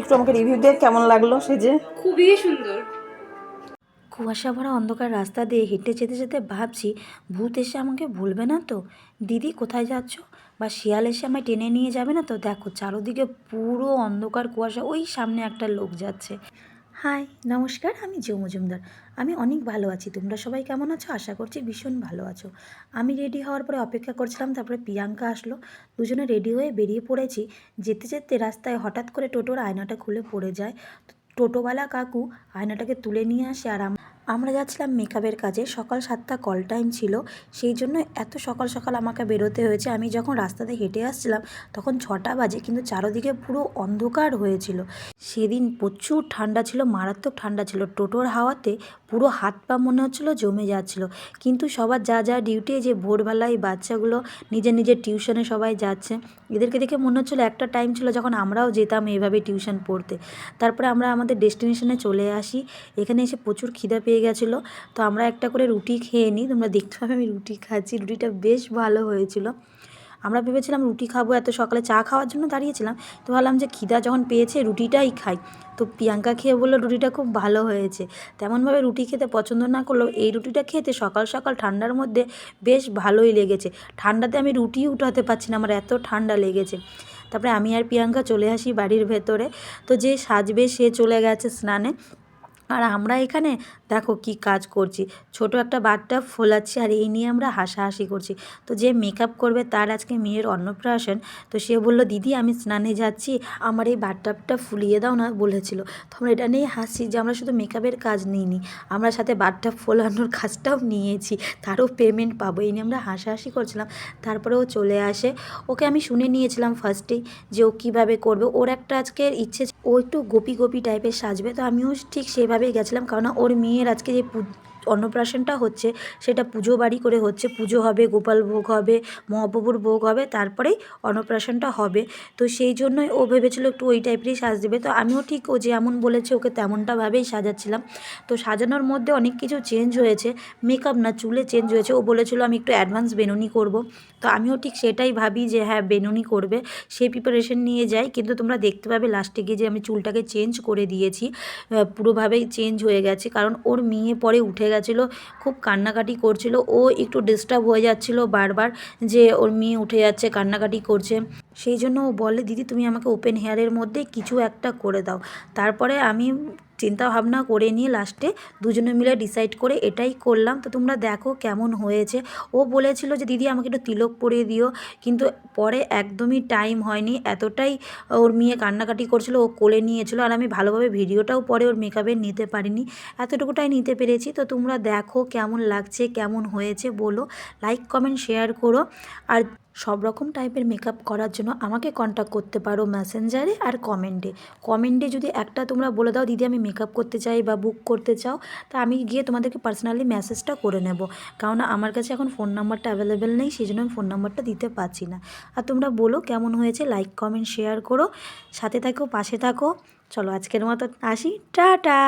একটু আমাকে রিভিউ দিয়ে কেমন লাগল সে যে? খুবই সুন্দর। কুয়াশা ভরা অন্ধকার রাস্তা দিয়ে হেঁটে যেতে যেতে ভাবছি ভূত এসে আমাকে ভুলবে না তো? দিদি কোথায় যাচ্ছ? বা শিয়াল এসে আমায় টেনে নিয়ে যাবে না তো? দেখো চারোদিকে পুরো অন্ধকার কুয়াশা ওই সামনে একটা লোক যাচ্ছে। হাই নমস্কার, আমি জৌ মজুমদার আমি অনেক ভালো আছি। তোমরা সবাই কেমন আছো? আশা করছি ভীষণ ভালো আছো। আমি রেডি হওয়ার পরে অপেক্ষা করছিলাম, তারপরে প্রিয়াঙ্কা আসলো। দুজনে রেডি হয়ে বেরিয়ে পড়েছি। যেতে যেতে রাস্তায় হঠাৎ করে টোটোর আয়নাটা খুলে পড়ে যায়। টোটোওয়ালা কাকু আয়নাটাকে তুলে নিয়ে আসে আর আমরা যাচ্ছিলাম মেকআপের কাজে। সকাল সাতটা কল টাইম ছিল। সেই জন্য এত সকাল সকাল আমাকে বেরোতে হয়েছে। আমি যখন রাস্তাতে হেঁটে আসছিলাম, তখন ছটা বাজে, কিন্তু চারোদিকে পুরো অন্ধকার হয়েছিল। সেদিন প্রচুর ঠান্ডা ছিল, মারাত্মক ঠান্ডা ছিল। টোটোর হাওয়াতে পুরো হাত পা মনে হচ্ছিল জমে যাচ্ছিল। কিন্তু সবার যা যা ডিউটি যে ভোরবেলায় বাচ্চাগুলো নিজের নিজের টিউশনে সবাই যাচ্ছে, এদেরকে দেখে মনে হচ্ছিল একটা টাইম ছিল যখন আমরাও যেতাম এইভাবে টিউশন পড়তে। তারপরে আমরা আমাদের ডেস্টিনেশনে চলে আসি। এখানে এসে প্রচুর খিদা পেয়ে গেছিল। তো আমরা একটা করে রুটি খেয়ে নিই। তোমরা দেখতে পাবে আমি রুটি খাচ্ছি। রুটিটা বেশ ভালো হয়েছিল। আমরা ভেবেছিলাম রুটি খাব এত সকালে চা খাওয়ার জন্য দাঁড়িয়েছিলাম। তো ভাবলাম যে খিদা যখন পেয়েছে রুটিটাই খাই। তো প্রিয়াঙ্কা খেয়ে বলল, রুটিটা খুব ভালো হয়েছে। তেমনভাবে রুটি খেতে পছন্দ না করলেও এই রুটিটা খেতে সকাল সকাল ঠান্ডার মধ্যে বেশ ভালোই লেগেছে। ঠান্ডাতে আমি রুটিই উঠাতে পারছি না, আমার এত ঠান্ডা লেগেছে। তারপরে আমি আর প্রিয়াঙ্কা চলে আসি বাড়ির ভেতরে। তো যে সাজবে সে চলে গেছে স্নানে। আর আমরা এখানে দেখো কি কাজ করছি। ছোট একটা বাথটাব ফোলাচ্ছি আর এই নিয়ে আমরা হাসাহাসি করছি। তো যে মেকআপ করবে তার আজকে মেয়ের অন্নপ্রাশন। তো সে বলল, দিদি, আমি স্নানে যাচ্ছি। আমার এই বাথটাবটা ফুলিয়ে দাও না, বলেছিল। তো আমরা এটা নিয়ে হাসছি যে আমরা শুধু মেকআপের কাজ নিইনি। আমরা সাথে বাথটাব ফোলানোর কাজটাও নিয়েছি। তারও পেমেন্ট পাবো। এই নিয়ে আমরা হাসাহাসি করছিলাম। তারপরে ও চলে আসে। ওকে আমি শুনে নিয়েছিলাম ফার্স্টেই যে ও কীভাবে করবে। ওর একটা আজকের ইচ্ছে ও একটু গোপি গোপি টাইপের সাজবে। তো আমিও ঠিক সেভাবেই গেছিলাম। কারণ ওর মেয়ের আজকে যে অন্নপ্রাশনটা হচ্ছে, সেটা পুজো বাড়ি করে হচ্ছে, পুজো হবে, গোপাল ভোগ হবে, মহাপ্রভুর ভোগ হবে, তারপরেই অন্নপ্রাশনটা হবে। তো সেই জন্যই ও ভেবেছিল একটু ওই টাইপেরই সাজ দেবে। তো আমিও ঠিক ও যেমন বলেছে, ওকে তেমনটাভাবেই সাজাচ্ছিলাম। তো সাজানোর মধ্যে অনেক কিছু চেঞ্জ হয়েছে মেকআপ না, চুলে চেঞ্জ হয়েছে। ও বলেছিল, আমি একটু অ্যাডভান্স বেনুনি করব। তো আমিও ঠিক সেটাই ভাবি যে হ্যাঁ বেনুনি করবে। সেই প্রিপারেশন নিয়ে যাই কিন্তু তোমরা দেখতে পাবে লাস্টে গিয়ে যে, আমি চুলটাকে চেঞ্জ করে দিয়েছি। পুরোভাবেই চেঞ্জ হয়ে গেছে। কারণ ওর মেয়ে পরে উঠে গেছিল, খুব কান্নাকাটি করছিল। ও একটু ডিস্টার্ব হয়ে যাচ্ছিল বারবার যে ওর মেয়ে উঠে যাচ্ছে, কান্নাকাটি করছে। সেই জন্য ও বলে, দিদি, তুমি আমাকে ওপেন হেয়ারের মধ্যে কিছু একটা করে দাও। তারপরে আমি চিন্তা ভাবনা করে নিয়ে লাস্টে দুজনে মিলে ডিসাইড করে এটাই করলাম। তো তোমরা দেখো কেমন হয়েছে। ও বলেছিল যে, দিদি, আমাকে একটু তিলক পরিয়ে দিও। কিন্তু পরে একদমই টাইম হয়নি। এতটাই ওর মেয়ে কান্নাকাটি করছিল, ও কোলে নিয়েছিল। আর আমি ভালোভাবে ভিডিওটাও পরে ওর মেকআপের নিতে পারিনি। এতটুকুটাই নিতে পেরেছি। তো তোমরা দেখো কেমন লাগছে, কেমন হয়েছে বলো। লাইক কমেন্ট শেয়ার করো। আর সব রকম টাইপের মেকআপ করার জন্য আমাকে কন্ট্যাক্ট করতে পারো মেসেঞ্জারে আর কমেন্টে কমেন্টে যদি একটা তোমরা বলে দাও, দিদি, আমি মেকআপ করতে চাই বা বুক করতে চাও, তা আমি গিয়ে তোমাদেরকে পার্সোনালি মেসেজটা করে নেব। কারণ আমার কাছে এখন ফোন নাম্বারটা অ্যাভেলেবেল নেই, সেই জন্য আমি ফোন নাম্বারটা দিতে পারছি না। আর তোমরা বলো কেমন হয়েছে লাইক কমেন্ট শেয়ার করো। সাথে থাকো, পাশে থাকো। চলো আজকের মতো আসি। টাটা!